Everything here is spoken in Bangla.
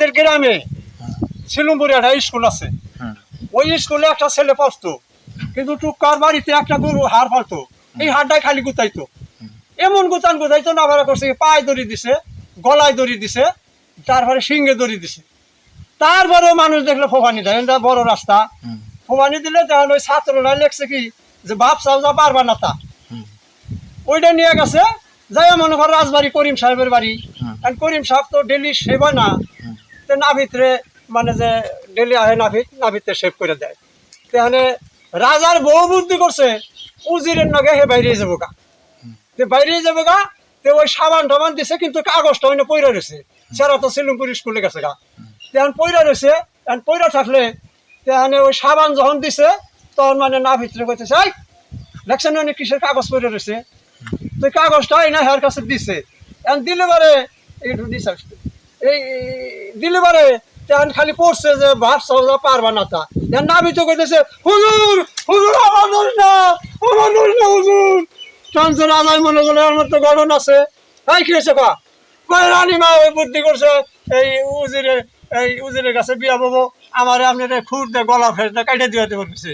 আমাদের গ্রামে শিলুমপুরে একটা স্কুল আছে। ওই স্কুলে একটা ছেলে পড়তো কিন্তু টুকার বাড়িতে একটা গরু হার ফালতো এই হারটাই খালি গুতাইতো। এমন গুতান গুতাইতো না আবার করছে পায়ে দড়ি দিছে গলায় দড়ি দিছে তারপরে সিংহে দড়ি দিছে। তারপরেও মানুষ দেখলে ফোফানি দেয় এটা বড় রাস্তা। ফোফানি দিলে তাহলে ওই ছাত্ররা লেখছে কি যে বাপ সাউজা পারবা না তা। ওইটা নিয়ে গেছে যাই মনে করো রাজবাড়ি করিম সাহেবের বাড়ি। আর করিম সাহেব তো ডেলি সেবা না। তো নাভিতরে মানে যে ডেলি আহে নাভিত নাভিতে সেভ করে দেয়। তাহলে রাজার বহু বুদ্ধি করছে, উজিরের নগে হে বাইরে যাব গা তে বাইরে যাব গা তে ওই সাবান টাবান দিছে, কিন্তু কাগজটা ওইনে পইরা রয়েছে সেরা তো সিলুমপুর স্কুলে গেছে গা। তেমন পইরা রয়েছে এখন পইরা থাকলে তেহানে ওই সাবান যখন দিছে, তখন মানে না ভিতরে কইতেছে, এই, দেখছেন অনেক কিসের কাগজ পইরা রয়েছে তো কাগজটা না হের কাছে দিছে। এখন দিলে বারে একটু দিছে এই দিলে বারে তেমন খালি পড়ছে যে ভাব সহজা পারবা না তা। এখন না ভিতরে কইতেছে, হুজুর হুজুর, আমার দোষ না, আমার দোষ না, হুজুর। চঞ্চল আদায় মনে করলে আমার তো গঠন আছে। এই, কি হয়েছে কা? রানীমা ওই বুদ্ধি করছে, এই উজিরে এই উজিরের কাছে বিয়া বাবু আমার আপনার দিয়ে গলা দিয়ে কাটে দিয়ে বলছে